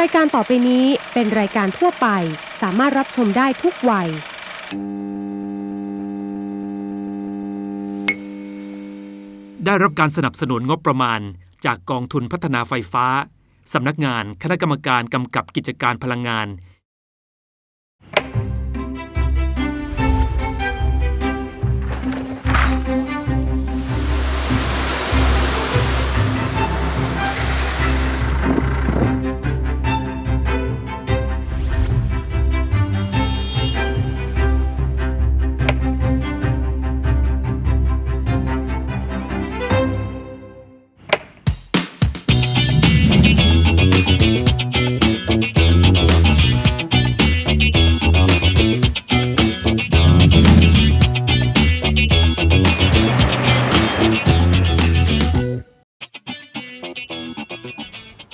รายการต่อไปนี้เป็นรายการทั่วไป สามารถรับชมได้ทุกวัย ได้รับการสนับสนุนงบประมาณ จากกองทุนพัฒนาไฟฟ้า สำนักงานคณะกรรมการกำกับกิจการพลังงาน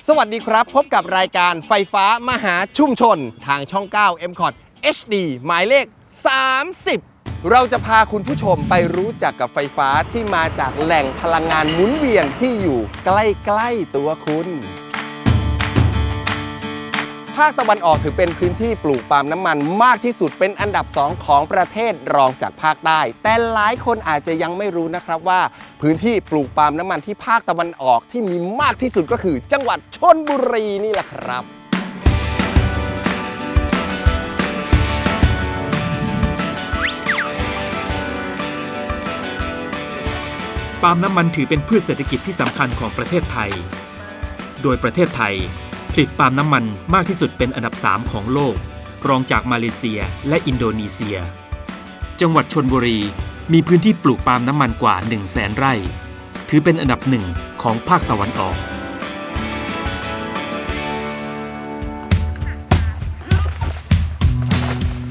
สวัสดีครับ พบกับรายการไฟฟ้ามหาชุมชน ทางช่อง 9 m c o t HD หมายเลข 30 เราจะพาคุณผู้ชมไปรู้จักกับไฟฟ้าที่มาจากแหล่งพลังงานหมุนเวียนที่อยู่ใกล้ ๆ ตัวคุณ ภาคตะวันออกถือเป็นพื้นที่ปลูกปาล์มน้ำมันมากที่สุดเป็นอันดับ 2 ของประเทศรองจากภาคใต้ แต่หลายคนอาจจะยังไม่รู้นะครับว่า พื้นที่ปลูกปาล์มน้ำมันที่ภาคตะวันออกที่มีมากที่สุดก็คือ จังหวัดชนบุรีนี่แหละครับปาล์มน้ำมันถือเป็นพืชเศรษฐกิจที่สำคัญของประเทศไทย โดยประเทศไทย ผลิตปาล์มน้ำมันมากที่สุดเป็นอันดับ 3 ของโลก รองจากมาเลเซียและอินโดนีเซีย จังหวัดชนบุรีมีพื้นที่ปลูกปาล์มน้ำมันกว่า 1 0 0 0 0แสนไร่ ถือเป็นอันดับหนึ่งของภาคตะวันออก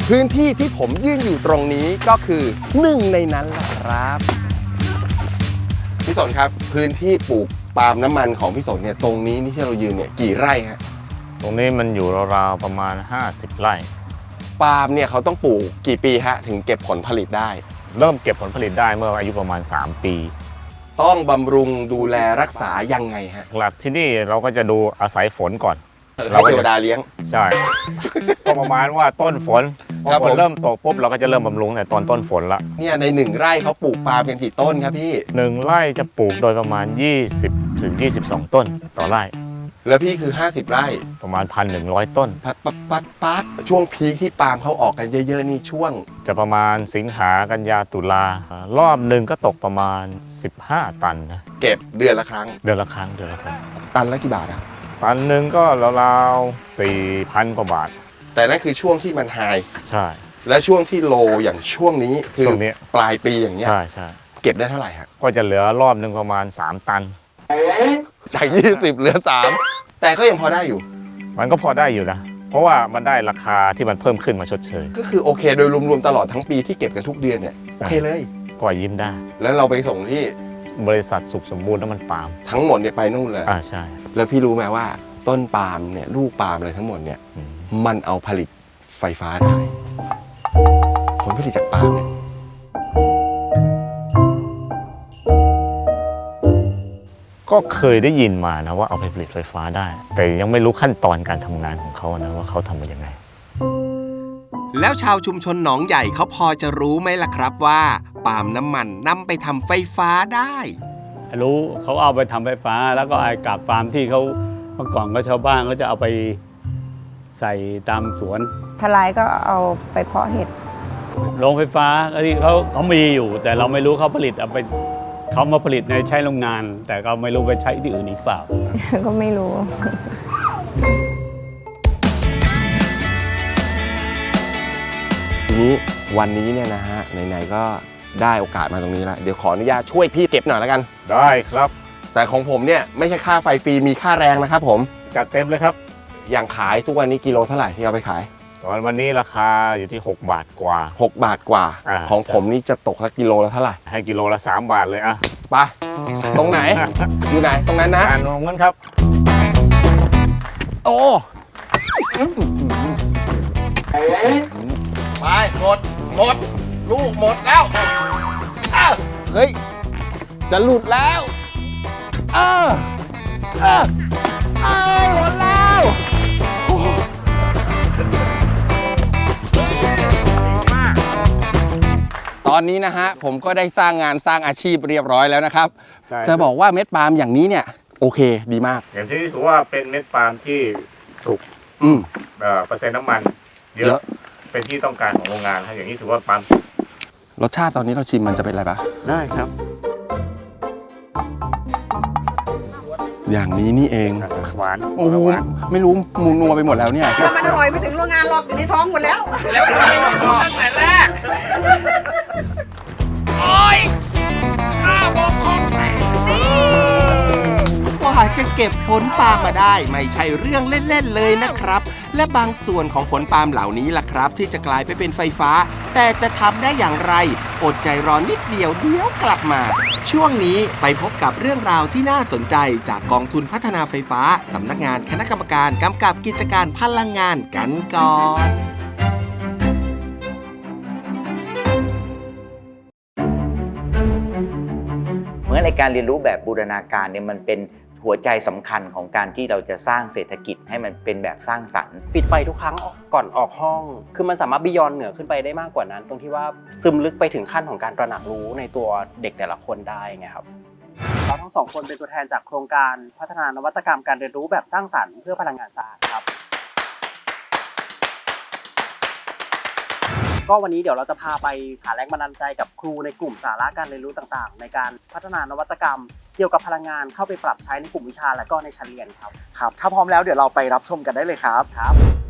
พื้นที่ที่ผมยืนอยู่ตรงนี้ก็คือหนึ่งในนั้นแหละครับ พี่สนครับพื้นที่ปลูก ปาล์มน้ำมันของพี่สนเนี่ยตรงนี้นี่ที่เรายืนเนี่ยกี่ไร่ฮะตรงนี้มันอยู่ราวๆประมาณ 50 ไร่ ปาล์มเนี่ยเขาต้องปลูกกี่ปีฮะถึงเก็บผลผลิตได้ เริ่มเก็บผลผลิตได้เมื่ออายุประมาณ 3 ปี ต้องบำรุงดูแลรักษายังไงฮะ หลักที่นี่เราก็จะดูอาศัยฝนก่อน เราเทวดาเลี้ยง ใช่ ก็ประมาณว่าต้นฝนพอครับฝผนมเริ่มตกปุ๊บเราก็จะเริ่มบำรุงแต่ตอนต้นฝนละเนี่ยในหนึ่งไร่เขาปลูกปาล์มกันกี่ต้นครับพี่ หนึ่งไร่จะปลูกโดยประมาณ 20ถึง22 ต้นต่อไร่แล้วพี่คือ 50 ไร่ประมาณ1,100ต้น ปัดปัดปัดปัดช่วงพีคที่ปาล์มเขาออกกันเยอะๆนี่ช่วง จะประมาณสิงหากันยาตุลารอบหนึ่งก็ตกประมาณ 15 ตันนะเก็บเดือนละครั้ง เดือนละครั้งเดือนละครั้งตันละกี่บาทอะ ตันหนึ่งก็ราวๆ4,000กว่าบาท แต่นั่นคือช่วงที่มันไฮใช่ และช่วงที่โลอย่างช่วงนี้คือช่วงนี้ ปลายปีอย่างเงี้ยใช่ใช่เก็บได้เท่าไหร่ฮะก็จะเหลือรอบหนึ่งประมาณ 3 ตัน จาก 20 เหลือ 3 แต่ก็ยังพอได้อยู่ มันก็พอได้อยู่นะ เพราะว่ามันได้ราคาที่มันเพิ่มขึ้นมาชดเชย ก็คือโอเคโดยรวมๆตลอดทั้งปีที่เก็บกันทุกเดือนเนี่ยโอเคเลย ก็ยิ้มได้ แล้วเราไปส่งที่ บริษัทสุขสมบูรณ์น้ำมันปาล์มทั้งหมดเนี่ยไปนู่นเลย อ่าใช่ แล้วพี่รู้ไหมว่าต้นปาล์มเนี่ยลูกปาล์มอะไรทั้งหมดเนี่ยอืม มันเอาผลิตไฟฟ้าได้ผลผลิตจากปาล์มเนี่ยก็เคยได้ยินมานะว่าเอาไปผลิตไฟฟ้าได้ แต่ยังไม่รู้ขั้นตอนการทำงานของเขานะว่าเขาทำมันยังไง แล้วชาวชุมชนหนองใหญ่เขาพอจะรู้ไหมล่ะครับว่า ปาล์มน้ำมันนำไปทำไฟฟ้าได้ รู้เขาเอาไปทำไฟฟ้า แล้วก็ไอ้กาบฟาร์มที่เขาเมื่อก่อนก็ชาวบ้านก็จะเอาไปใส่ตามสวน ทลายก็เอาไปเพาะเห็ด โรงไฟฟ้าก็ที่เขาเขามีอยู่ แต่เราไม่รู้เขาผลิตเอาไปเขามาผลิตในใช้โรงงาน แต่ก็ไม่รู้ไปใช้ที่อื่นอีกเปล่า ก็ไม่รู้ ทีนี้วันนี้เนี่ยนะฮะไหนๆก็ ได้โอกาสมาตรงนี้แล้วเดี๋ยวขออนุญาตช่วยพี่เก็บหน่อยแล้วกัน ได้ครับ แต่ของผมเนี่ยไม่ใช่ค่าไฟฟรีมีค่าแรงนะครับผมจัดเต็มเลยครับ อย่างขายทุกวันนี้กิโลเท่าไหร่ที่เอาไปขาย ตอนวันนี้ราคาอยู่ที่ 6 บาทกว่า 6 บาทกว่า อ่าของใช่ ผมนี่จะตกละกิโลละเท่าไหร่ให้กิโลละ 3 บาทเลยอะไปตรงไหน อยู่ไหนตรงนั้นนะ อ่านงนั้นครับ โอ้ไปหมดหมด ลูกหมดแล้วเฮ้ย จะหลุดแล้วเออเออเออหมดแล้วตอนนี้นะฮะ ผมก็ได้สร้างงานสร้างอาชีพเรียบร้อยแล้วนะครับจะบอกว่าเม็ดปาล์มอย่างนี้เนี่ย โอเคดีมาก อย่างที่ถือว่าเป็นเม็ดปาล์มที่สุกอืม เอ่อเปอร์เซ็นต์น้ำมัน เยอะ เป็นที่ต้องการของโรงงานครับอย่างนี้ถือว่าปาล์มสุกรสชาติตอนนี้เราชิมมันจะเป็นอะไรปะได้ครับ อย่างนี้นี่เอง หวานโอ้โหไม่รู้มูนัวไปหมดแล้วเนี่ยถ้ามันอร่อยไม่ถึงโรงงานหรอกอยู่ในท้องหมดแล้ว แล้วทำไมไม่พูดตั้งแต่แรก จะเก็บผลปาล์มมาได้ ไม่ใช่เรื่องเล่นๆเลยนะครับ และบางส่วนของผลปาล์มเหล่านี้ล่ะครับ ที่จะกลายไปเป็นไฟฟ้า แต่จะทำได้อย่างไร อดใจรอนิดเดียวเดี๋ยวกลับมา ช่วงนี้ไปพบกับเรื่องราวที่น่าสนใจจากกองทุนพัฒนาไฟฟ้าสำนักงานคณะกรรมการกำกับกิจการพลังงานกันก่อนเหมือนในการเรียนรู้แบบบูรณาการเนี่ยมันเป็น หัวใจสำคัญของการที่เราจะสร้างเศรษฐกิจให้มันเป็นแบบสร้างสรรค์ ปิดไฟทุกครั้งก่อนออกห้อง คือมันสามารถบิยอนเหนือขึ้นไปได้มากกว่านั้น ตรงที่ว่าซึมลึกไปถึงขั้นของการตระหนักรู้ในตัวเด็กแต่ละคนได้ไงครับเราทั้งสองคนเป็นตัวแทนจากโครงการพัฒนานวัตกรรมการเรียนรู้แบบสร้างสรรค์เพื่อพลังงานสะอาดครับก็วันนี้เดี๋ยวเราจะพาไปหาแรงบันดาลใจกับครูในกลุ่มสาระการเรียนรู้ต่างๆ ในการพัฒนานวัตกรรมเกี่ยวกับพลังงานเข้าไปปรับใช้ในกลุ่มวิชาและก็ในชั้นเรียนครับครับถ้าพร้อมแล้วเดี๋ยวเราไปรับชมกันได้เลยครับครับ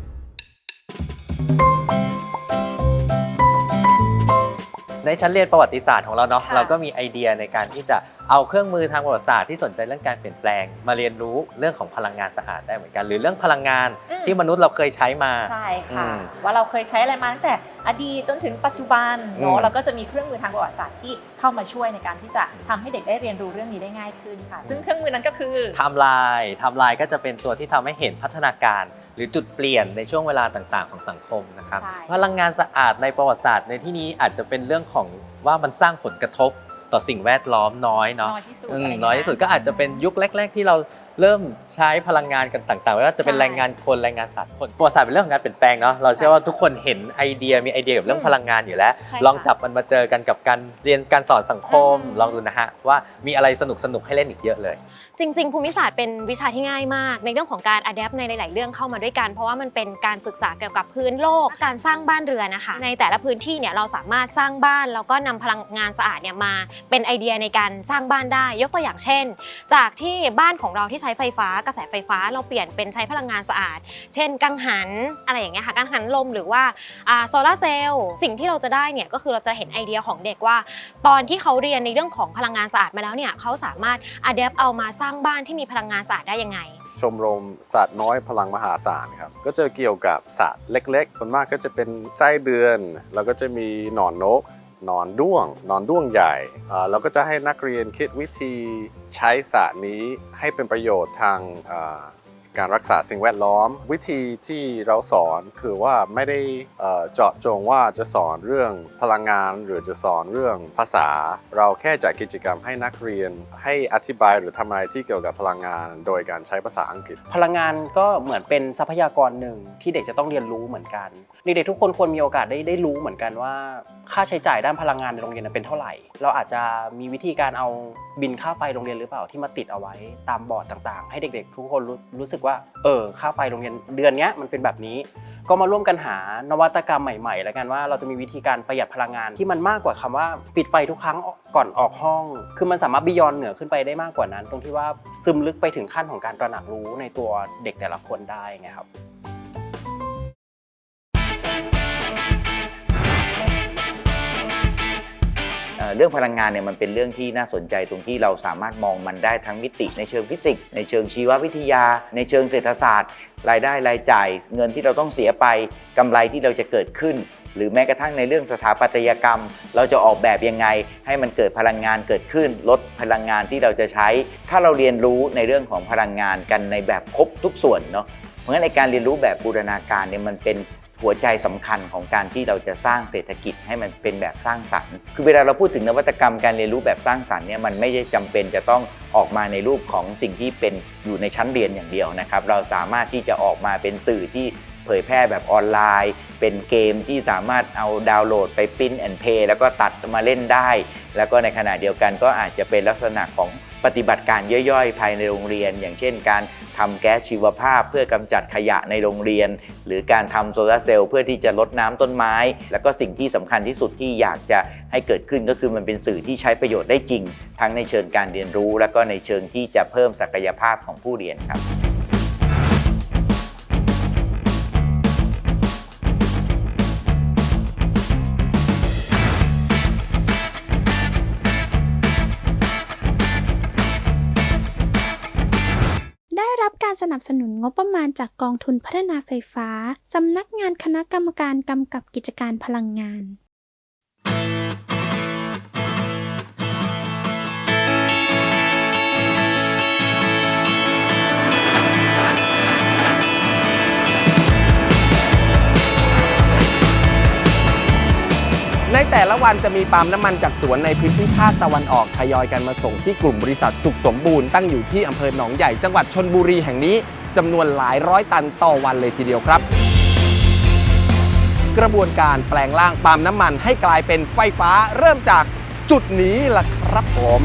ในชั้นเรียนประวัติศาสตร์ของเราเนาะค่ะเราก็มีไอเดียในการที่จะเอาเครื่องมือทางประวัติศาสตร์ที่สนใจเรื่องการเปลี่ยนแปลง มาเรียนรู้เรื่องของพลังงานสะอาดได้เหมือนกัน หรือเรื่องพลังงานอืมที่มนุษย์เราเคยใช้มาใช่อืค่ะมว่าเราเคยใช้อะไรมาตั้งแต่อดีตจนถึงปัจจุบันอืเนาะมเราก็จะมีเครื่องมือทางประวัติศาสตร์ที่เข้ามาช่วยในการที่จะทำให้เด็กได้เรียนรู้เรื่องนี้ได้ง่ายขึ้นค่ะ ซึ่งเครื่องมือนั้นก็คือไทม์ไลน์ไทม์ไลน์ก็จะเป็นตัวที่ทำให้เห็นพัฒนาการ หรือจุดเปลี่ยนในช่วงเวลาต่าง ๆ ของสังคมนะครับ ใช่ พลังงานสะอาดในประวัติศาสตร์ในที่นี้อาจจะเป็นเรื่องของว่ามันสร้างผลกระทบต่อสิ่งแวดล้อมน้อยเนาะน้อยที่สุดอืมะไรางน้อยที่สุดก็อาจจะเป็นยุคแรก ๆ ที่เราเริ่มใช้พลังงานกันต่างๆไม่ว่าจะเป็นใช่แรงงานคนแรงงานสัตว์คนประวัติศาสตร์เป็นเรื่องของการเปลี่ยนแปลงเนาะเราเชื่อว่าทุกคนเห็นไอเดียมีไอเดียกับเรื่องอืมพลังงานอยู่แล้วใช่ลองค่ะจับมันมาเจอกันกับการเรียนการสอนสังคมอืมลองดูนะฮะว่ามีอะไรสนุกๆให้เล่นอีกเยอะเลย จริง ๆ ภูมิศาสตร์เป็นวิชาที่ง่ายมาก ในเรื่องของการอัดแอปในหลาย ๆ เรื่องเข้ามาด้วยกัน เพราะว่ามันเป็นการศึกษาเกี่ยวกับพื้นโลกการสร้างบ้านเรือนนะคะในแต่ละพื้นที่เนี่ยเราสามารถสร้างบ้านแล้วก็นำพลังงานสะอาดเนี่ยมาเป็นไอเดียในการสร้างบ้านได้ ยกตัวอย่างเช่น จากที่บ้านของเราที่ใช้ไฟฟ้ากระแสไฟฟ้าเราเปลี่ยนเป็นใช้พลังงานสะอาด เช่น กังหันอะไรอย่างเงี้ยค่ะกังหันลมหรือว่าโซลาร์เซลล์สิ่งที่เราจะได้เนี่ยก็คือเราจะเห็นไอเดียของเด็กว่า ตอนที่เขาเรียนในเรื่องของพลังงานสะอาดมาแล้วเนี่ยเขาสามารถอัดแอปเอามาสร้างบ้านที่มีพลังงานสะอาดได้ยังไงชมรมสัตว์น้อยพลังมหาศาลครับ ก็จะเกี่ยวกับสัตว์เล็ก ๆ ส่วนมากก็จะเป็นไส้เดือน แล้วก็จะมีหนอนนก นอนด้วง นอนด้วงใหญ่เราก็จะให้นักเรียนคิดวิธีใช้ศาสตร์นี้ให้เป็นประโยชน์ทางา การรักษาสิ่งแวดล้อม วิธีที่เราสอนคือว่าไม่ได้เจาะจงว่าจะสอนเรื่องพลังงาน หรือจะสอนเรื่องภาษา เราแค่จัดกิจกรรมให้นักเรียน ให้อธิบายหรือทำอะไรที่เกี่ยวกับพลังงาน โดยการใช้ภาษาอังกฤษ พลังงานก็เหมือนเป็นทรัพยากรหนึ่งที่เด็กจะต้องเรียนรู้เหมือนกันเด็กๆทุกคนควรมีโอกาสได้ได้รู้เหมือนกันว่า ค่าใช้จ่ายด้านพลังงานในโรงเรียนเป็นเท่าไหร่ เราอาจจะมีวิธีการเอาบินค่าไฟโรงเรียนหรือเปล่าที่มาติดเอาไว้ตามบอร์ดต่างๆ ให้เด็กๆ ทุกคนรู้รู้สึกว่าเออค่าไฟโรงเรียนเดือนนี้มันเป็นแบบนี้ ก็มาร่วมกันหานวัตกรรมใหม่ๆแล้วกันว่าเราจะมีวิธีการประหยัดพลังงานที่มันมากกว่าคำว่าปิดไฟทุกครั้งก่อนออกห้อง คือมันสามารถบิยอนเหนือขึ้นไปได้มากกว่านั้น ตรงที่ว่าซึมลึกไปถึงขั้นของการตระหนักรู้ในตัวเด็กแต่ละคนได้ไงครับ เรื่องพลังงานเนี่ยมันเป็นเรื่องที่น่าสนใจตรงที่เราสามารถมองมันได้ทั้งมิติ ในเชิงฟิสิกส์ในเชิงชีววิทยา ในเชิงเศรษฐศาสตร์ รายได้รายจ่าย เงินที่เราต้องเสียไปกำไรที่เราจะเกิดขึ้น หรือแม้กระทั่งในเรื่องสถาปัตยกรรม เราจะออกแบบยังไง ให้มันเกิดพลังงานเกิดขึ้น ลดพลังงานที่เราจะใช้ ถ้าเราเรียนรู้ในเรื่องของพลังงานกันในแบบครบทุกส่วนเนาะเพราะฉะนั้นในการเรียนรู้แบบบูรณาการเนี่ยมันเป็น หัวใจสำคัญของการที่เราจะสร้างเศรษฐกิจให้มันเป็นแบบสร้างสรรค์ คือเวลาเราพูดถึงนวัตกรรมการเรียนรู้แบบสร้างสรรค์เนี่ยมันไม่ได้จำเป็นจะต้องออกมาในรูปของสิ่งที่เป็นอยู่ในชั้นเรียนอย่างเดียวนะครับ เราสามารถที่จะออกมาเป็นสื่อที่เผยแพร่แบบออนไลน์ เป็นเกมที่สามารถเอาดาวน์โหลดไปปิ้นแอนเพย์แล้วก็ตัดมาเล่นได้ แล้วก็ในขณะเดียวกันก็อาจจะเป็นลักษณะของปฏิบัติการย่อยๆ ภายในโรงเรียน อย่างเช่น การทำแก๊สชีวภาพ เพื่อกำจัดขยะในโรงเรียน หรือการทำโซลาเซลล์เพื่อที่จะลดน้ำต้นไม้ แล้วก็สิ่งที่สำคัญที่สุดที่อยากจะให้เกิดขึ้นก็คือมันเป็นสื่อที่ใช้ประโยชน์ได้จริง ทั้งในเชิงการเรียนรู้ แล้วก็ในเชิงที่จะเพิ่มศักยภาพของผู้เรียนครับ นับสนุนงบประมาณจากกองทุนพัฒนาไฟฟ้า สำนักงานคณะกรรมการกำกับกิจการพลังงาน ในแต่ละวันจะมีปาล์มน้ำมันจากสวนในพื้นที่ภาคตะวันออกทยอยกันมาส่งที่กลุ่มบริษัทสุขสมบูรณ์ตั้งอยู่ที่อำเภอหนองใหญ่จังหวัดชนบุรีแห่งนี้จำนวนหลายร้อยตันต่อวันเลยทีเดียวครับ กระบวนการแปลงร่างปาล์มน้ำมันให้กลายเป็นไฟฟ้าเริ่มจากจุดนี้ล่ะครับผม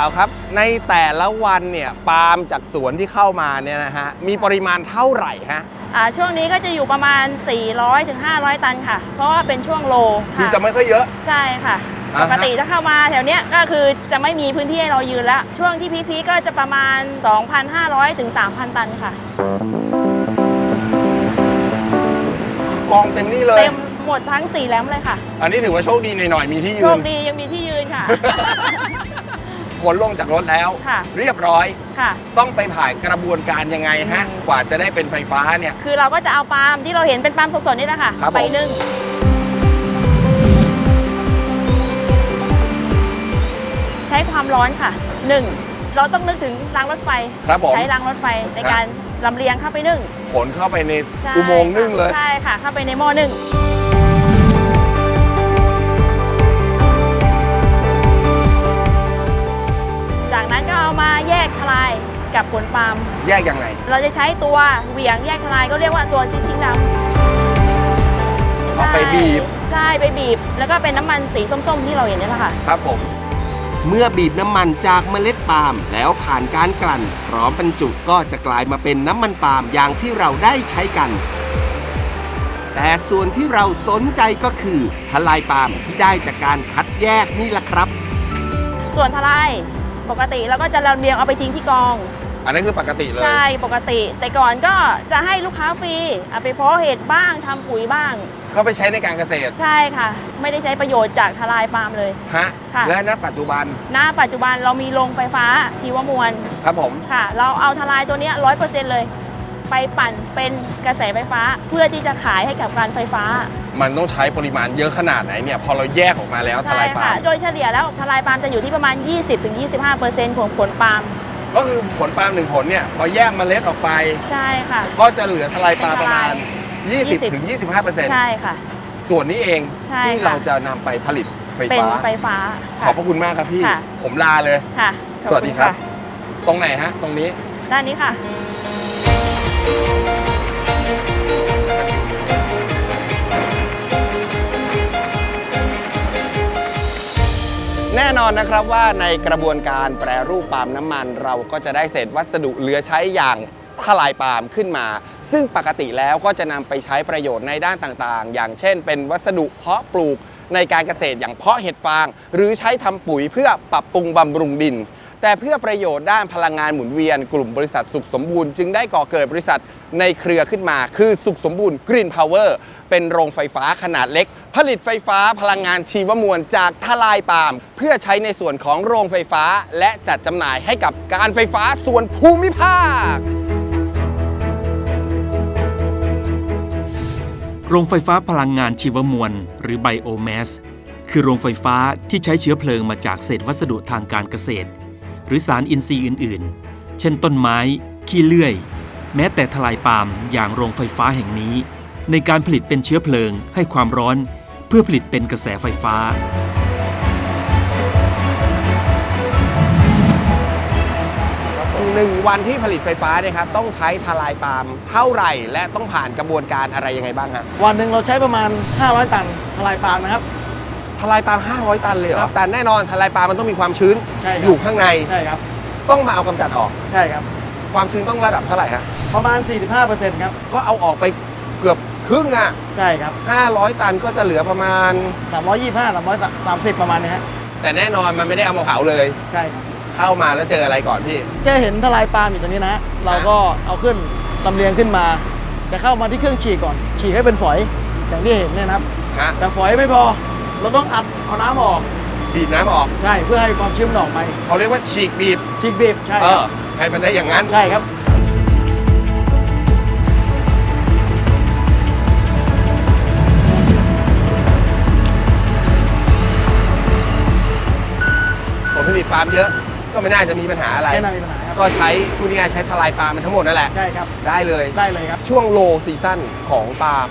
าวครับ ในแต่ละวันเนี่ยปาล์มจากสวนที่เข้ามาเนี่ยนะฮะมีปริมาณเท่าไหร่ฮะอ่าช่วงนี้ก็จะอยู่ประมาณ 400-500ถึง500 ตันค่ะ เพราะว่าเป็นช่วงโลคือค่ะจะไม่ค่อยเยอะ ใช่ค่ะ อ่าปฮะ กติถ้าเข้ามาแถวเนี้ยก็คือจะไม่มีพื้นที่ให้เรายืนแล้วช่วงที่พีคๆก็จะประมาณ 2,500ถึง3,000 ตันค่ะ กองเต็มนี่เลย เต็มหมดทั้ง 4แหลมเลยค่ะ อันนี้ถือว่าโชคดีหน่อยๆมีที่โชยืคนดียังมีที่ยืนค่ะ ขนลงจากรถแล้ว ค่ะ เรียบร้อย ค่ะ ต้องไปผ่านกระบวนการยังไงฮะ กว่าจะได้เป็นไฟฟ้าเนี่ย คือเราก็จะเอาปาล์มที่เราเห็นเป็นปาล์มสดๆนี่แหละค่ะ ครับผม ไปนึ่งใช้ความร้อนค่ะหนึ่งเราต้องนึกถึงรางรถไฟ ครับผม ใช้รางรถไฟในการลำเลียงเข้าไปนึ่งขนเข้าไปในใช่อุโมงค์นึ่งเลย ใช่ค่ะ เข้าไปในหม้อนึ่ง เอามาแยกทลายกับผลปาล์มแยกยังไง เราจะใช้ตัวเหวี่ยงแยกทลายก็เรียกว่าตัวที่ชิ้งดำเอาไปบีบ ใช่ไปบีบ แล้วก็เป็นน้ำมันสีส้มๆ ที่เราเห็นนี่แหละค่ะ ครับผม เมื่อบีบน้ำมันจากเมล็ดปาล์มแล้วผ่านการกลั่น พร้อมบรรจุก็จะกลายมาเป็นน้ำมันปาล์มอย่างที่เราได้ใช้กัน แต่ส่วนที่เราสนใจก็คือทลายปาล์มที่ได้จากการคัดแยกนี่แหละครับ ส่วนทลาย ปกติเราก็จะลำเลียงเอาไปทิ้งที่กอง อันนั้นคือปกติเลย ใช่ปกติ แต่ก่อนก็จะให้ลูกค้าฟรีเอาไปเพาะเห็ดบ้างทำปุ๋ยบ้าง เข้าไปใช้ในการเกษตรใช่ค่ะ ไม่ได้ใช้ประโยชน์จากทลายปาล์มเลย ฮะค่ะ และณปัจจุบันณปัจจุบันเรามีโรงไฟฟ้าชีวมวลครับผม ค่ะ เราเอาทลายตัวเนี้ร้อยเปอร์เซ็นต์เลย ไปปั่นเป็นกระแสไฟฟ้า เพื่อที่จะขายให้กับการไฟฟ้า มันต้องใช้ปริมาณเยอะขนาดไหนเนี่ยพอเราแยกออกมาแล้วทใช่ลายปาค่ะล์มโดยเฉลี่ยแล้วทลายปาล์มจะอยู่ที่ประมาณ 20-25%ของผลปาล์มก็คือผลปาล์มหนึ่งผลเนี่ยพอแยกเมล็ดออกไป ใช่ค่ะ ก็จะเหลือทลายปาล์มประมาณ 20 20ถึง25เปอร์เซ็นต์ใช่ค่ะ ส่วนนี้เองใช่ที่ค่ะเราจะนำไปผลิตไฟเป็นฟ้าไฟฟ้า ขอบพระคุณมากครับพี่ค่ะผมลาเลยค่ะขอสวัสดีครับณะตรงไหนฮะ ตรงนี้ ด้านนี้ค่ะ แน่นอนนะครับว่าในกระบวนการแปรรูปปาล์มน้ำมันเราก็จะได้เศษวัสดุเหลือใช้อย่างทลายปาล์มขึ้นมา ซึ่งปกติแล้วก็จะนำไปใช้ประโยชน์ในด้านต่างๆ อย่างเช่น เป็นวัสดุเพาะปลูกในการเกษตรอย่างเพาะเห็ดฟาง หรือใช้ทำปุ๋ยเพื่อปรับปรุงบำรุงดิน แต่เพื่อประโยชน์ด้านพลังงานหมุนเวียน กลุ่มบริษัทสุขสมบูรณ์จึงได้ก่อเกิดบริษัทในเครือขึ้นมา คือสุขสมบูรณ์กรีนพาวเวอร์เป็นโรงไฟฟ้าขนาดเล็ก ผลิตไฟฟ้าพลังงานชีวมวลจากทลายปาล์มเพื่อใช้ในส่วนของโรงไฟฟ้า และจัดจำหน่ายให้กับการไฟฟ้าส่วนภูมิภาค โรงไฟฟ้าพลังงานชีวมวล หรือไบโอแมสคือโรงไฟฟ้าที่ใช้เชื้อเพลิงมาจากเศษวัสดุทางการเกษตร หรือสารอินทรีย์อื่นๆ เช่นต้นไม้ ขี้เลื่อยใแม้แต่ทลายปาล์มอย่างโรงไฟฟ้าแห่งนี้ ในการผลิตเป็นเชื้อเพลิงให้ความร้อนเพื่อผลิตเป็นกระแสไฟฟ้า หนึ่งวันที่ผลิตไฟฟ้าเนี่ยครับต้องใช้ทลายปาล์มเท่าไหร่และต้องผ่านกระบวนการอะไรยังไงบ้างฮะวันหนึ่งเราใช้ประมาณ 500 ตันทลายปาล์มนะครับ ทลายปาล์ม500 ตันเลยเหรอ แต่แน่นอนทลายปาล์มมันต้องมีความชื้นใช่ครับ อยู่ข้างใน ใช่ครับ ต้องมาเอากำจัดออก ใช่ครับ ความชื้นต้องระดับเท่าไหร่ฮะ ประมาณ 45%ครับ ก็เอาออกไปเกือบครึ่งอะใช่ครับ 500 ตันก็จะเหลือประมาณ 325 330 ประมาณนี้ฮะ แต่แน่นอนมันไม่ได้เอามาเผาเลย ใช่ครับเข้ามาแล้วเจออะไรก่อนพี่จะเห็นทลายปาล์มอยู่ตรงนี้นะฮะ เราก็เอาขึ้นลำเลียงขึ้นมา จะเข้ามาที่เครื่องฉีกก่อน ฉีกให้เป็นฝอย อย่างที่เห็นเนี่ยนะครับ ฮะ แต่ฝอยไม่พอ เราต้องอัดเอาน้ำออกบีบน้ำออกใช่เพื่อให้ความชื้นมันออกไปเขาเรียกว่าฉีกบีบฉีกบีบใช่เอครัอบให้มันได้อย่างนั้น ใช่ครับผลผลิตปาล์มเยอะก็ไม่น่าจะมีปัญหาอะไร ไม่น่ามีปัญหาครับ ก็ใช้พูดง่ายๆใช้ทลายปาล์มมันทั้งหมดนั่นแหละ ใช่ครับ ได้เลย ได้เลยครับ ช่วงโลซีซั่นของปาล์ม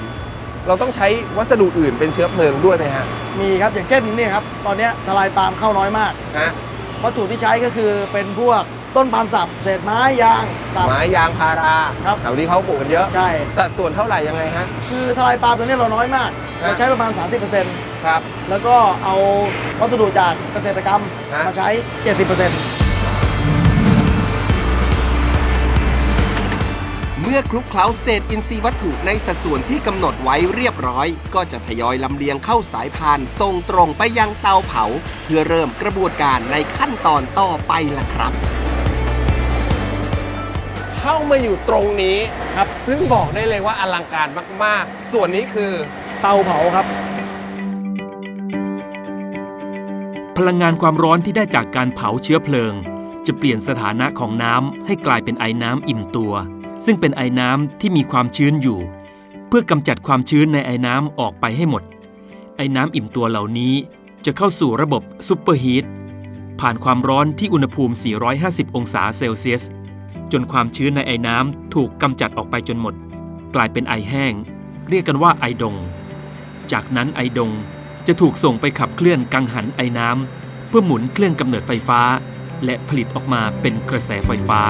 เราต้องใช้วัสดุอื่นเป็นเชื้อเพลิงด้วยไหมฮะมีครับอย่างเช่นนี่ครับตอนเนี้ยทลายปาล์มเข้าน้อยมาก ฮะวัตถุที่ใช้ก็คือเป็นพวกต้นปาล์มสับเศษไม้ยางสับ ไม้ยางพาราครับ แถวนี้เขาปลูกกันเยอะใช่ สัดส่วนเท่าไหร่ยังไงฮะ คือทลายปาล์มตัวเนี้ยเราน้อยมาก ฮะ เราใช้ประมาณ 30%ครับ แล้วก็เอาวัสดุจากเกษตรกรรมฮะ มาใช้ 70% เมื่อคลุกเคล้าเศษอินทรีย์วัตถุในสัดส่วนที่กำหนดไว้เรียบร้อย ก็จะทยอยลำเลียงเข้าสายพานส่งตรงไปยังเตาเผา เพื่อเริ่มกระบวนการในขั้นตอนต่อไปล่ะครับ เข้ามาอยู่ตรงนี้ครับ ซึ่งบอกได้เลยว่าอลังการมาก ๆ ส่วนนี้คือ เตาเผาครับ พลังงานความร้อนที่ได้จากการเผาเชื้อเพลิง จะเปลี่ยนสถานะของน้ำให้กลายเป็นไอน้ำอิ่มตัว ซึ่งเป็นไอน้ำที่มีความชื้นอยู่ เพื่อกำจัดความชื้นในไอน้ำออกไปให้หมด ไอน้ำอิ่มตัวเหล่านี้จะเข้าสู่ระบบซูเปอร์ฮีทผ่านความร้อนที่อุณหภูมิ 450 องศาเซลเซียส จนความชื้นในไอน้ำถูกกำจัดออกไปจนหมด กลายเป็นไอแห้ง เรียกกันว่าไอดง จากนั้นไอดงจะถูกส่งไปขับเคลื่อนกังหันไอน้ำเพื่อหมุนเครื่องกำเนิดไฟฟ้า และผลิตออกมาเป็นกระแสไฟฟ้า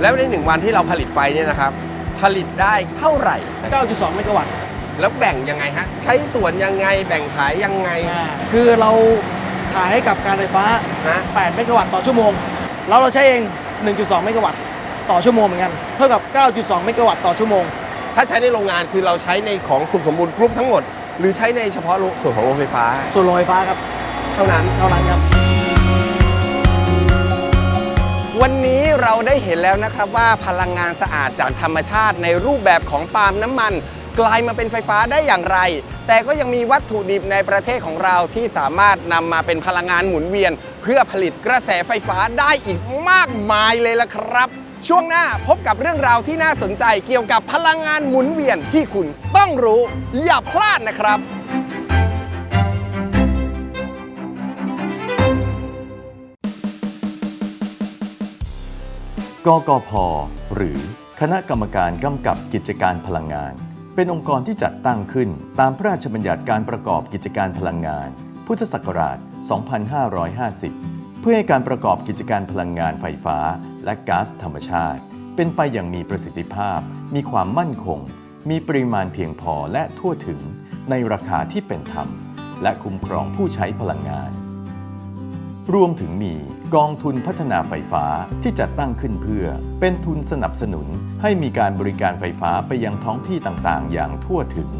แล้วในหนึ่งวันที่เราผลิตไฟเนี่ยนะครับผลิตได้เท่าไหร่ 9.2 เมกะวัตต์ แล้วแบ่งยังไงฮะใช้ส่วนยังไงแบ่งขายยังไงคือเราขายให้กับการไฟฟ้า ฮะ8 เมกะวัตต์ต่อชั่วโมง แล้วเราใช้เอง 1.2 เมกะวัตต์ต่อชั่วโมงเหมือนกัน เท่ากับ 9.2 เมกะวัตต์ต่อชั่วโมง ถ้าใช้ในโรงงานคือเราใช้ในของสุขสมบูรณ์กรุ๊ปทั้งหมด หรือใช้ในเฉพาะส่วนของโรงไฟฟ้า ส่วนโรงไฟฟ้าครับ เท่านั้น เท่านั้นครับ วันนี้เราได้เห็นแล้วนะครับว่าพลังงานสะอาดจากธรรมชาติในรูปแบบของปาล์มน้ำมัน กลายมาเป็นไฟฟ้าได้อย่างไร แต่ก็ยังมีวัตถุดิบในประเทศของเราที่สามารถนำมาเป็นพลังงานหมุนเวียน เพื่อผลิตกระแสไฟฟ้าได้อีกมากมายเลยละครับ ช่วงหน้าพบกับเรื่องราวที่น่าสนใจเกี่ยวกับพลังงานหมุนเวียนที่คุณต้องรู้อย่าพลาดนะครับ กกพ หรือคณะกรรมการกำกับกิจการพลังงาน เป็นองค์กรที่จัดตั้งขึ้นตามพระราชบัญญัติการประกอบกิจการพลังงาน พุทธศักราช 2550 เพื่อให้การประกอบกิจการพลังงานไฟฟ้า และก๊าซธรรมชาติ เป็นไปอย่างมีประสิทธิภาพ มีความมั่นคง มีปริมาณเพียงพอและทั่วถึงในราคาที่เป็นธรรม และคุ้มครองผู้ใช้พลังงาน รวมถึงมี กองทุนพัฒนาไฟฟ้าที่จัดตั้งขึ้นเพื่อ เป็นทุนสนับสนุนให้มีการบริการไฟฟ้าไปยังท้องที่ต่างๆ อย่างทั่วถึง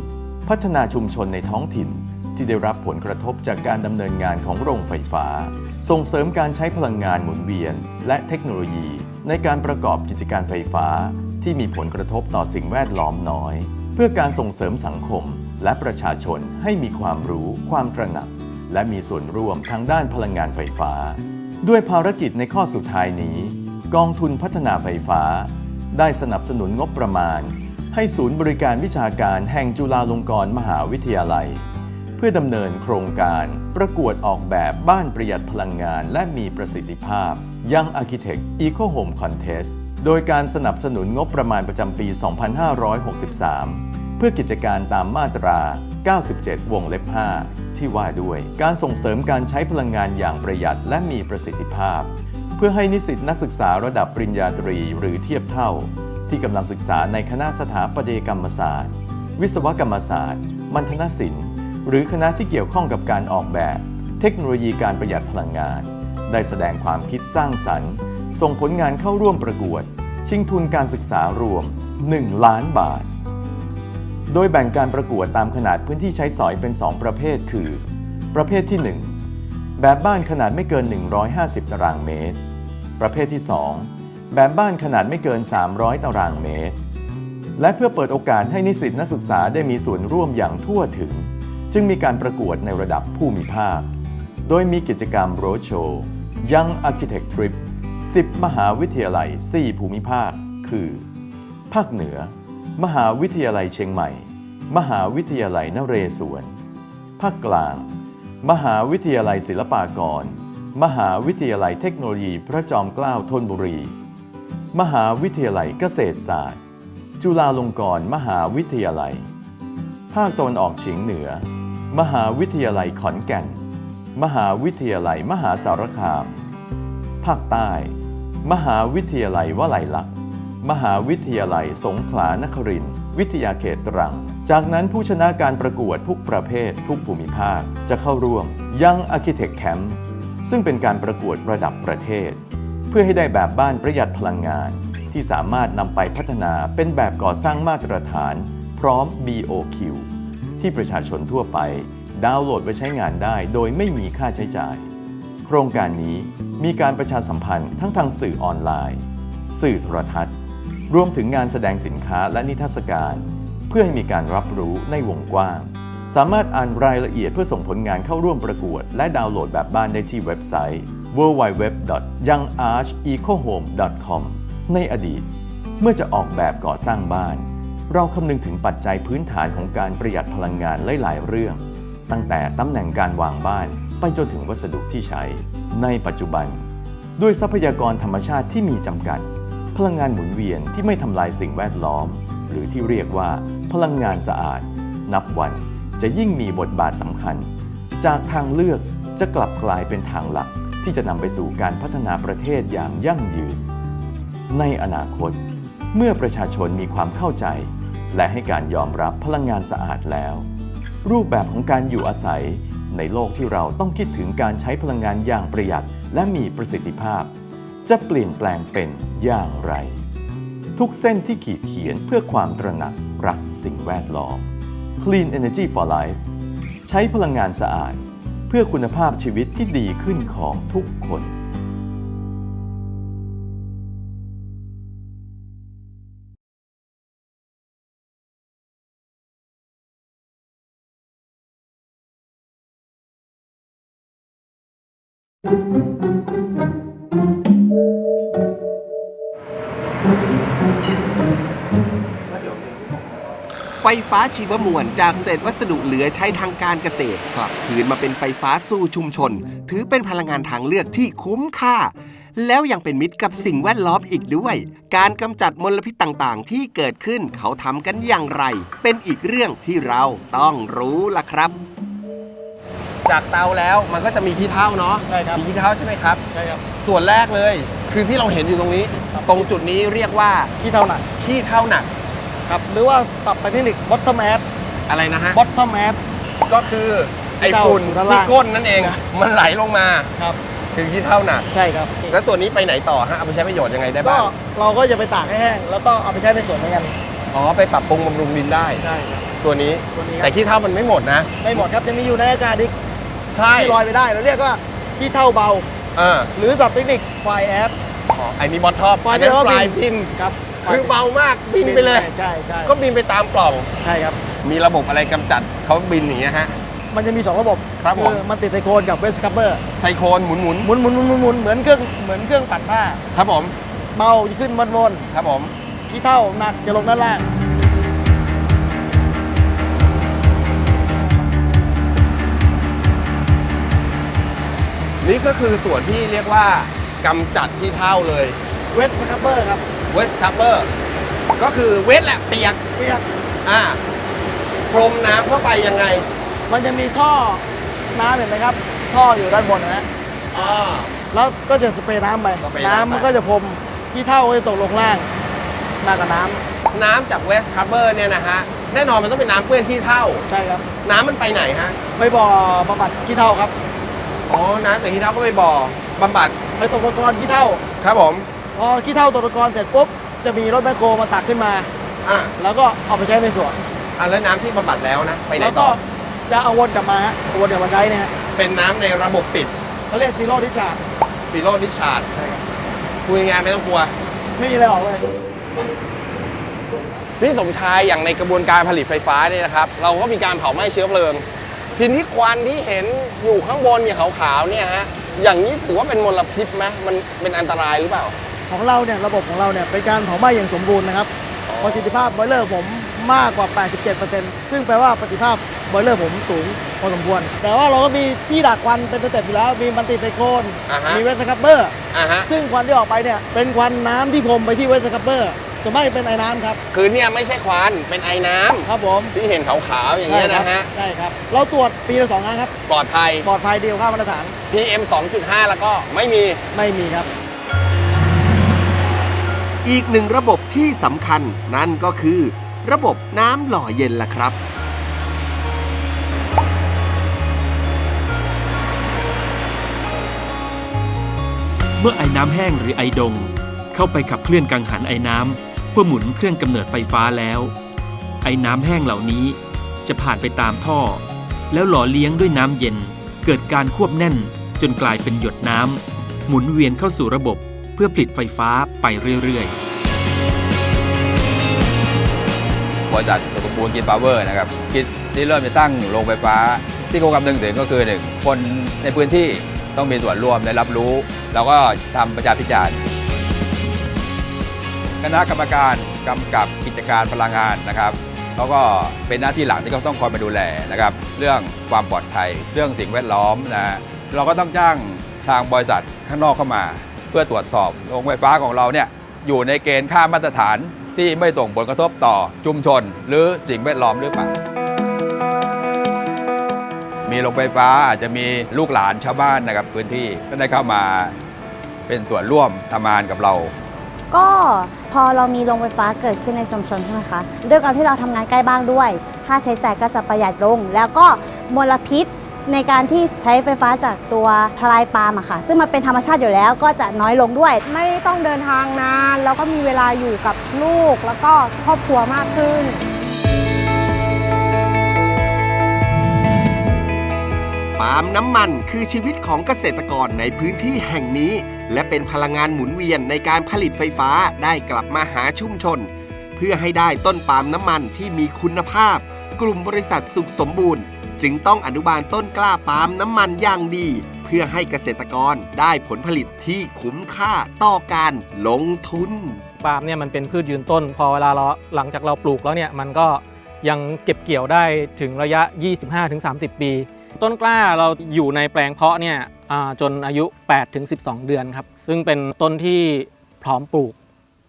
พัฒนาชุมชนในท้องถิ่นที่ได้รับผลกระทบจากการดำเนินงานของโรงไฟฟ้า ส่งเสริมการใช้พลังงานหมุนเวียน และเทคโนโลยี ในการประกอบกิจการไฟฟ้า ที่มีผลกระทบต่อสิ่งแวดล้อมน้อย เพื่อการส่งเสริมสังคม และประชาชนให้มีความรู้ ความตระหนัก และมีส่วนร่วมทางด้านพลังงานไฟฟ้า ด้วยภารกิจในข้อสุดท้ายนี้ กองทุนพัฒนาไฟฟ้า ได้สนับสนุนงบประมาณ ให้ศูนย์บริการวิชาการแห่งจุฬาลงกรณ์มหาวิทยาลัย เพื่อดำเนินโครงการประกวดออกแบบบ้านประหยัดพลังงานและมีประสิทธิภาพ Young Architect Eco Home Contest โดยการสนับสนุนงบประมาณประจำปี 2563 พื่อกิจการตามมาตรา 97 วงเล็บ 5 ที่ว่าด้วยการส่งเสริมการใช้พลังงานอย่างประหยัดและมีประสิทธิภาพ เพื่อให้นิสิตนักศึกษาระดับปริญญาตรีหรือเทียบเท่า ที่กำลังศึกษาในคณะสถาปัตยกรรมศาสตร์ วิศวกรรมศาสตร์ มัณฑนศิลป์ หรือคณะที่เกี่ยวข้องกับการออกแบบ เทคโนโลยีการประหยัดพลังงาน ได้แสดงความคิดสร้างสรรค์ ส่งผลงานเข้าร่วมประกวด ชิงทุนการศึกษารวม 1 ล้านบาท โดยแบ่งการประกวดตามขนาดพื้นที่ใช้สอยเป็น 2 ประเภท คือ ประเภทที่ 1 แบบบ้านขนาดไม่เกิน 150 ตารางเมตร ประเภทที่ 2 แบบบ้านขนาดไม่เกิน 300 ตารางเมตร และเพื่อเปิดโอกาสให้นิสิตนักศึกษาได้มีส่วนร่วมอย่างทั่วถึง จึงมีการประกวดในระดับภูมิภาค โดยมีกิจกรรมโรดโชว์ Young Architect Trip 10 มหาวิทยาลัย 4 ภูมิภาค คือ ภาคเหนือ มหาวิทยาลัยเชียงใหม่ มหาวิทยาลัยนเรศวร ภาคกลาง มหาวิทยาลัยศิลปากร มหาวิทยาลัยเทคโนโลยีพระจอมเกล้าธนบุรี มหาวิทยาลัยเกษตรศาสตร์ จุฬาลงกรณ์มหาวิทยาลัย ภาคตะวันออกเฉียงเหนือ มหาวิทยาลัยขอนแก่น มหาวิทยาลัยมหาสารคาม ภาคใต้ มหาวิทยาลัยวลัยลักษณ์ มหาวิทยาลัยสงขลานครินทร์วิทยาเขตตรัง จากนั้นผู้ชนะการประกวดทุกประเภททุกภูมิภาค จะเข้าร่วม Young Architect Camp ซึ่งเป็นการประกวดระดับประเทศ เพื่อให้ได้แบบบ้านประหยัดพลังงาน ที่สามารถนำไปพัฒนาเป็นแบบก่อสร้างมาตรฐาน พร้อม BOQ ที่ประชาชนทั่วไป ดาวน์โหลดไว้ใช้งานได้โดยไม่มีค่าใช้จ่าย โครงการนี้มีการประชาสัมพันธ์ทั้งทางสื่อออนไลน์ สื่อโทรทัศน์ รวมถึงงานแสดงสินค้าและนิทรรศการ เพื่อให้มีการรับรู้ในวงกว้าง สามารถอ่านรายละเอียดเพื่อส่งผลงานเข้าร่วมประกวด และดาวน์โหลดแบบบ้านได้ที่เว็บไซต์ www.youngarchecohome.com ในอดีต เมื่อจะออกแบบก่อสร้างบ้าน เราคำนึงถึงปัจจัยพื้นฐานของการประหยัดพลังงานหลายๆเรื่อง ตั้งแต่ตำแหน่งการวางบ้านไปจนถึงวัสดุที่ใช้ ในปัจจุบัน ด้วยทรัพยากรธรรมชาติที่มีจำกัด พลังงานหมุนเวียนที่ไม่ทำลายสิ่งแวดล้อม หรือที่เรียกว่า พลังงานสะอาด นับวันจะยิ่งมีบทบาทสำคัญ จากทางเลือกจะกลับกลายเป็นทางหลักที่จะนำไปสู่การพัฒนาประเทศอย่างยั่งยืน ในอนาคต เมื่อประชาชนมีความเข้าใจ และให้การยอมรับพลังงานสะอาดแล้ว รูปแบบของการอยู่อาศัย ในโลกที่เราต้องคิดถึงการใช้พลังงานอย่างประหยัดและมีประสิทธิภาพ จะเปลี่ยนแปลงเป็นอย่างไร ทุกเส้นที่ขีดเขียนเพื่อความตระหนักรักสิ่งแวดล้อม Clean Energy for Life ใช้พลังงานสะอาด เพื่อคุณภาพชีวิตที่ดีขึ้นของทุกคน ไฟฟ้าชีวมวลจากเศษวัสดุเหลือใช้ทางการเกษตรกลับคืนมาเป็นไฟฟ้าสู่ชุมชน ถือเป็นพลังงานทางเลือกที่คุ้มค่า แล้วยังเป็นมิตรกับสิ่งแวดล้อมอีกด้วย การกำจัดมลพิษต่างๆ ที่เกิดขึ้นเขาทำกันอย่างไร เป็นอีกเรื่องที่เราต้องรู้ล่ะครับ จากเตาแล้วมันก็จะมีขี้เถ้าเนาะใช่ครับ มีขี้เถ้าใช่ไหมครับ ใช่ครับส่วนแรกเลย คือที่เราเห็นอยู่ตรงนี้ ตรงจุดนี้เรียกว่าขี้เท่าหนัก ขี้เถ้าหนัก ครับหรือว่าศัพท์เทคนิค bottom ash อะไรนะฮะ bottom ash ก็คือไอ้ขี้เถ้าฝุ่นอยู่ด้านที่ล่างก้นนั่นเอง ครับ มันไหลลงมาครับคือขี้เท่าหนักใช่ครับ แล้วตัวนี้ไปไหนต่อฮะ เอาไปใช้ประโยชน์ยังไงได้ก็บ้าง เราก็จะไปตากให้แห้ง แล้วก็เอาไปใช้ในสวนเหมือนกันอ๋อ ไปปรับปรุงบำรุงดินได้ ใช่ครับตัวนี้ ตัวนี้ครับแต่ขี้เท่ามันไม่หมดนะ ไม่หมดครับยังมีอยู่ในอากาศอีกใช่ที่ลอยไปได้เราเรียกว่าขี้เท่าเบา เออหรือศัพท์เทคนิคไฟแอด อ๋อไอ้นี่บอททอปไฟอันเดีนั้ยวนก็ปลายบิพินนครับ คือเบามากบินไปเลย ใช่ใช่ก็บินไปตามกล่อง ใช่ครับ มีระบบอะไรกำจัดเขาบินอย่างเงี้ยฮะ มันจะมี 2 ระบบครับผมอมันติดไซโคนกับเวสคัพเปอร์ ไซโคลนหมุนหมุนหมุนหมุนหมุนหมุนหมุนเหมือนเครื่องเหมือนเครื่องปั่นผ้า ครับผม เบาจะขึ้นวนวนครับผมๆขี้เท่าหนักจะลงด้านล่างนี่ก็คือส่วนที่เรียกว่ากำจัดที่เท่าเลย เวสคัพเปอร์ครับ เวสคัพเปอร์ก็คือเวสแหละเปียกเปียกอ่าพรมน้ำเข้าไปยังไงมันจะมีท่อน้ำเห็นไหมครับ ท่ออยู่ด้านบนนะฮะอ่า แล้วก็จะสเปรย์น้ำไปสเปรย์น้ำไป น้ำมันก็จะพรมที่เท่าก็จะตกลงล่างมากับน้ำน้ำจากเวสคัพเปอร์เนี่ยนะฮะแน่นอนมันต้องเป็นน้ำเปื้อนที่เท่าใช่ครับน้ำมันไปไหนฮะไปบ่อบำบัดขี้เท่าครับอ๋อน้ำจากที่เท่าก็ไปบ่อบำบัดไปตกตะกอนขี้เท่า ครับผม พอขี้เท่าตกตะกอนเสร็จปุ๊บจะมีรถแมคโครมาตักขึ้นมา อ่าแล้วก็เอาไปใช้ในสวนอะแล้วน้ำที่บำบัดแล้วนะ ไปไหนแล้วต่ก็อ จะเอาวนกลับมาฮะเอาวนกลับมาใช้เนี่ยฮะเป็นน้ำในระบบปิดเขาเรียกซีโร่ดิชาร์ซีโร่ดิชาร์ดคุยงานไม่ต้องกลัว ไม่มีอะไรออกเลย พี่สมชายอย่างในกระบวนการผลิตไฟฟ้าเนี่ยนะครับ เราก็มีการเผาไหม้เชื้อเพลิง ทีนี้ควันที่เห็นอยู่ข้างบนเนี่ยขาวๆเนี่ยฮะอย่างนี้ถือว่าเป็นมลพิษไหมมันเป็นอันตรายหรือเปล่า ของเราเนี่ยระบบของเราเนี่ยเป็นการเผาไหม้อย่างสมบูรณ์นะครับประสิทธิภาพบอยเลอร์ผมมากกว่า 87%ซึ่งแปลว่าประสิทธิภาพบอยเลอร์ผมสูงพอสมควร แต่ว่าเราก็มีที่ดักควันเป็นสเต็ปอยู่แล้ว มีมันติไซโคนอ่าฮะมีเวสคัพเปอร์อ่าฮะซึ่งควันที่ออกไปเนี่ยเป็นควันน้ำที่พรมไปที่เวสคัพเปอร์ส่วนมากจะเป็นไอ้น้ำครับ คือเนี่ยไม่ใช่ควัน เป็นไอ้น้ำครับผมที่เห็นขาวๆอย่างเงี้ยนะฮะ ใช่ครับ เราตรวจปีละสองครั้งครับ ปลอดภัย ปลอดภัยเดียวค่ามาตรฐาน PM 2.5 แล้วก็ไม่มี ไม่มีครับ อีกหนึ่งระบบที่สำคัญนั่นก็คือ ระบบน้ำหล่อเย็นล่ะครับ เมื่อไอ้น้ำแห้งหรือไอดง เข้าไปขับเคลื่อนกังหันไอ้น้ำเพื่อหมุนเครื่องกำเนิดไฟฟ้าแล้ว ไอ้น้ำแห้งเหล่านี้จะผ่านไปตามท่อ แล้วหล่อเลี้ยงด้วยน้ำเย็น เกิดการควบแน่นจนกลายเป็นหยดน้ำหมุนเวียนเข้าสู่ระบบ พื่อผลิตไฟฟ้าไปเรื่อยๆบริษัทสมบูรณ์กินพาวเวอร์นะครับคิดที่เริ่มจะตั้งโรงไฟฟ้า ที่เขาคำนึงถึงก็คือหนึ่งคนในพื้นที่ต้องมีส่วนร่วมได้รับรู้ แล้วก็ทำประชาพิจารณ์คณะกรรมการกำกับกิจการพลังงานนะครับเขาก็เป็นหน้าที่หลักที่เขาต้องคอยมาดูแลนะครับ เรื่องความปลอดภัย เรื่องสิ่งแวดล้อมนะเราก็ต้องจ้างทางบริษัทข้างนอกเข้ามา เพื่อตรวจสอบโรงไฟฟ้าของเราเนี่ยอยู่ในเกณฑ์ค่ามาตรฐานที่ไม่ส่งผลกระทบต่อชุมชน หรือสิ่งแวดล้อมหรือเปล่า มีโรงไฟฟ้าอาจจะมีลูกหลานชาวบ้านนะครับพื้นที่ก็ได้เข้ามาเป็นส่วนร่วมทำงานกับเราก็พอเรามีโรงไฟฟ้าเกิดขึ้นในชุมชนใช่ไหมคะด้วยการที่เราทำงานใกล้บ้านด้วย ค่าใช้จ่ายก็จะประหยัดลง แล้วก็มลพิษ ในการที่ใช้ไฟฟ้าจากตัวทลายปาล์มอะค่ะ ซึ่งมันเป็นธรรมชาติอยู่แล้วก็จะน้อยลงด้วย ไม่ต้องเดินทางนาน แล้วก็มีเวลาอยู่กับลูก แล้วก็ครอบครัวมากขึ้น ปาล์มน้ำมันคือชีวิตของเกษตรกรในพื้นที่แห่งนี้ และเป็นพลังงานหมุนเวียนในการผลิตไฟฟ้าได้กลับมาหาชุมชน เพื่อให้ได้ต้นปาล์มน้ำมันที่มีคุณภาพ กลุ่มบริษัทสุขสมบูรณ์ จึงต้องอนุบาลต้นกล้าปาล์มน้ำมันอย่างดี เพื่อให้เกษตรกรได้ผลผลิตที่คุ้มค่าต่อการลงทุน ปาล์มเนี่ยมันเป็นพืชยืนต้น พอเวลาเราหลังจากเราปลูกแล้วเนี่ยมันก็ยังเก็บเกี่ยวได้ถึงระยะ 25-30 ปี ต้นกล้าเราอยู่ในแปลงเพาะเนี่ยจนอายุ 8-12 เดือนครับ ซึ่งเป็นต้นที่พร้อมปลูก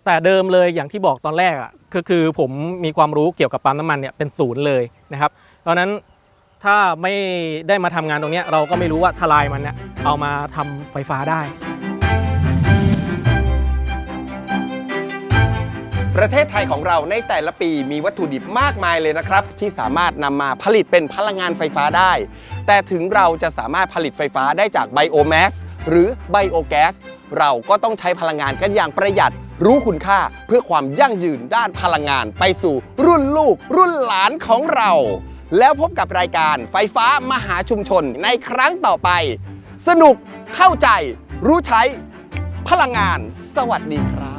แต่เดิมเลยอย่างที่บอกตอนแรกอะก็คือผมมีความรู้เกี่ยวกับปั๊มน้ำมันเนี่ยเป็นศูนย์เลยนะครับ เพราะนั้น ถ้าไม่ได้มาทำงานตรงนี้เราก็ไม่รู้ว่าทลายมันเนี่ยเอามาทำไฟฟ้าได้ ประเทศไทยของเราในแต่ละปีมีวัตถุดิบมากมายเลยนะครับ ที่สามารถนำมาผลิตเป็นพลังงานไฟฟ้าได้ แต่ถึงเราจะสามารถผลิตไฟฟ้าได้จากไบโอแมสหรือไบโอแก๊สเราก็ต้องใช้พลังงานกันอย่างประหยัดรู้คุณค่าเพื่อความยั่งยืนด้านพลังงานไปสู่รุ่นลูกรุ่นหลานของเรา แล้วพบกับรายการไฟฟ้ามหาชุมชนในครั้งต่อไป สนุกเข้าใจ รู้ใช้พลังงาน สวัสดีครับ